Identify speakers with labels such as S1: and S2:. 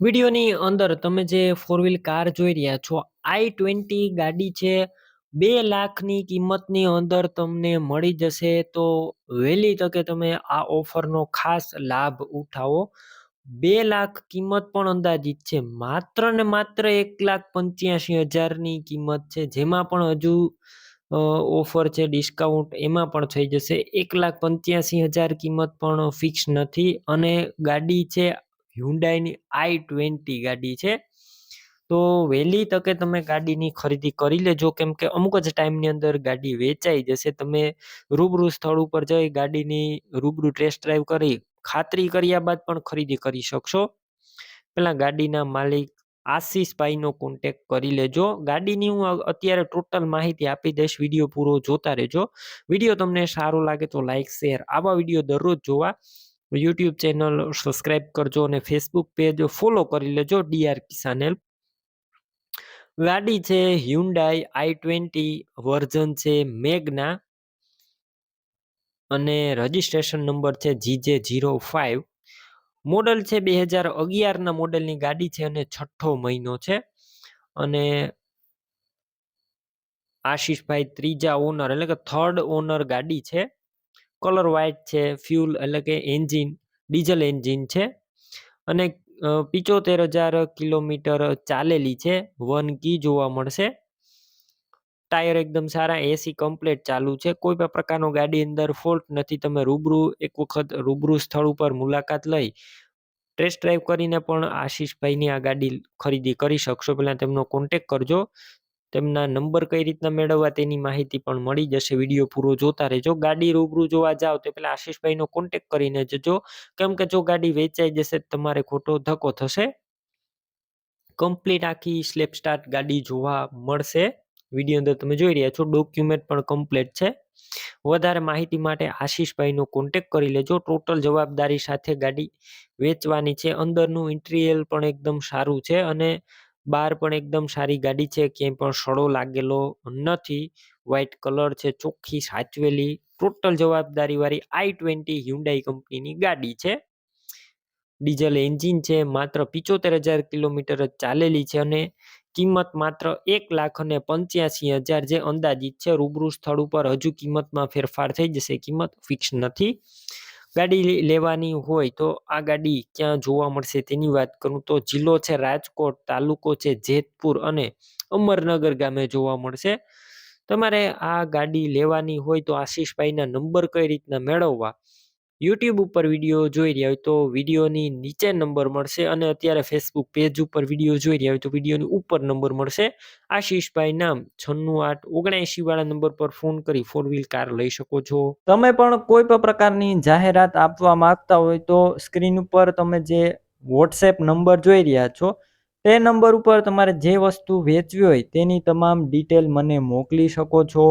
S1: વિડીયોની અંદર તમે જે ફોર વ્હીલ કાર જોઈ રહ્યા છો, આઈ ટ્વેન્ટી ગાડી છે, બે લાખની કિંમતની અંદર તમને મળી જશે. તો વહેલી તકે તમે આ ઓફરનો ખાસ લાભ ઉઠાવો. બે લાખ કિંમત પણ અંદાજિત છે. માત્ર ને માત્ર એક લાખ પંચ્યાસી હજારની કિંમત છે. જેમાં પણ હજુ ઓફર છે, ડિસ્કાઉન્ટ એમાં પણ થઈ જશે. એક લાખ પંચ્યાસી હજાર કિંમત પણ ફિક્સ નથી. અને ગાડી છે હ્યુન્ડાઈની આઈ ટ્વેન્ટી ગાડી છે. તો વહેલી તકે તમે ગાડીની ખરીદી કરી લેજો, કેમ કે અમુક જ ટાઈમની અંદર ગાડી વેચાઈ જશે. તમે રૂબરૂ સ્થળ ઉપર જઈ ગાડીની રૂબરૂ ટેસ્ટ ડ્રાઈવ કરી, ખાતરી કર્યા બાદ પણ ખરીદી કરી શકશો. પેલા ગાડીના માલિક આશીષભાઈનો કોન્ટેક કરી લેજો. ગાડીની હું અત્યારે ટોટલ માહિતી આપી દઈશ, વીડિયો પૂરો જોતા રહેજો. વીડિયો તમને સારો લાગે તો લાઈક શેર આવા વીડિયો દરરોજ જોવા. યુટ્યુબ ચેનલ સબસ્ક્રાઈબ કરજો અને ફેસબુક પેજ ફોલો કરી લેજો ડીઆર કિસાન હેલ્પ ગાડી છે હ્યુન્ડાઈ આઈ ટ્વેન્ટી વર્ઝન છે મેગના અને રજિસ્ટ્રેશન નંબર છે G J zero five model છે બે હજાર અગિયારના મોડલની ગાડી છે અને છઠ્ઠો મહિનો છે. અને આશીષભાઈ ત્રીજા ઓનર એટલે કે થર્ડ ઓનર ગાડી છે. કલર વ્હાઇટ છે, ફ્યુલ એટલે કે એન્જિન, ડીઝલ એન્જિન છે. અને પિચોતેર હજાર કિલોમીટર ચાલેલી છે, વન કી જોવા મળશે. ટાયર એકદમ સારા, એસી કમ્પ્લેટ ચાલુ છે. કોઈ પણ પ્રકારનો ગાડી અંદર ફોલ્ટ નથી, તમે રૂબરૂ એક વખત રૂબરૂ સ્થળ ઉપર મુલાકાત લઈ, ટેસ્ટ ડ્રાઈવ કરીને પણ આશીષભાઈની આ ગાડી ખરીદી કરી શકશો. પહેલાં તેમનો કોન્ટેક કરજો. તેમના નંબર કઈ રીતના મેળવવા તેની માહિતી પણ મળી જશે. વીડિયો પૂરો જોતા રહેજો. ગાડી રૂબરૂ જોવા જાઓ તો પેલા આશીષભાઈનો કોન્ટેક કરીને જજો. કેમ કે જો ગાડી વેચાઈ જશે તમારે ખોટો ધક્કો થશે. કમ્પ્લીટ આખી સ્લેપ સ્ટાર્ટ ગાડી જોવા મળશે. વીડિયો અંદર તમે જોઈ રહ્યા છો ડોક્યુમેન્ટ પણ કમ્પ્લીટ છે. વધારે માહિતી માટે આશીષભાઈનો કોન્ટેક કરી લેજો. ટોટલ જવાબદારી સાથે ગાડી વેચવાની છે. અંદરનું ઇન્ટિરિયર પણ એકદમ સારું છે અને બહાર પણ એકદમ સારી ગાડી છે, ક્યાંય પણ સડો લાગેલો નથી. વ્હાઇટ કલર છે, ચોખ્ખી, સાચવેલી ટોટલ જવાબદારી વાળી આઈ ટ્વેન્ટી હ્યુન્ડાઈ કંપનીની ગાડી છે. ડીઝલ એન્જિન છે, માત્ર પિચોતેર હજાર કિલોમીટર જ ચાલેલી છે અને કિંમત માત્ર એક લાખ અને પંચ્યાસી હજાર જે અંદાજિત છે. રૂબરૂ સ્થળ ઉપર હજુ કિંમતમાં ફેરફાર થઈ જશે, કિંમત ફિક્સ નથી. ગાડી લેવાની હોય તો આ ગાડી ક્યાં જોવા મળશે તેની વાત કરું તો જિલ્લો છે રાજકોટ, તાલુકો છે જેતપુર અને અમરનગર ગામે જોવા મળશે. તમારે આ ગાડી લેવાની હોય તો આશીષભાઈના નંબર કઈ રીતના મેળવવા? યુટ્યુબ ઉપર વીડિયો જોઈ રહ્યા હોય તો વિડીયોની નીચે નંબર મળશે અને અત્યારે ફેસબુક પેજ ઉપર વીડિયો જોઈ રહ્યા હોય તો વિડીયોની ઉપર નંબર મળશે. આશીષભાઈ નામ છન્નું આઠ ઓગણએંશી વાળા નંબર પર ફોન કરી ફોર વ્હીલ કાર લઈ શકો છો. તમે પણ કોઈ પણ પ્રકારની જાહેરાત આપવા માંગતા હોય તો સ્ક્રીન ઉપર તમે જે વોટ્સએપ નંબર જોઈ રહ્યા છો, તે નંબર ઉપર તમારે જે વસ્તુ વેચવી હોય તેની તમામ ડિટેલ મને મોકલી શકો છો.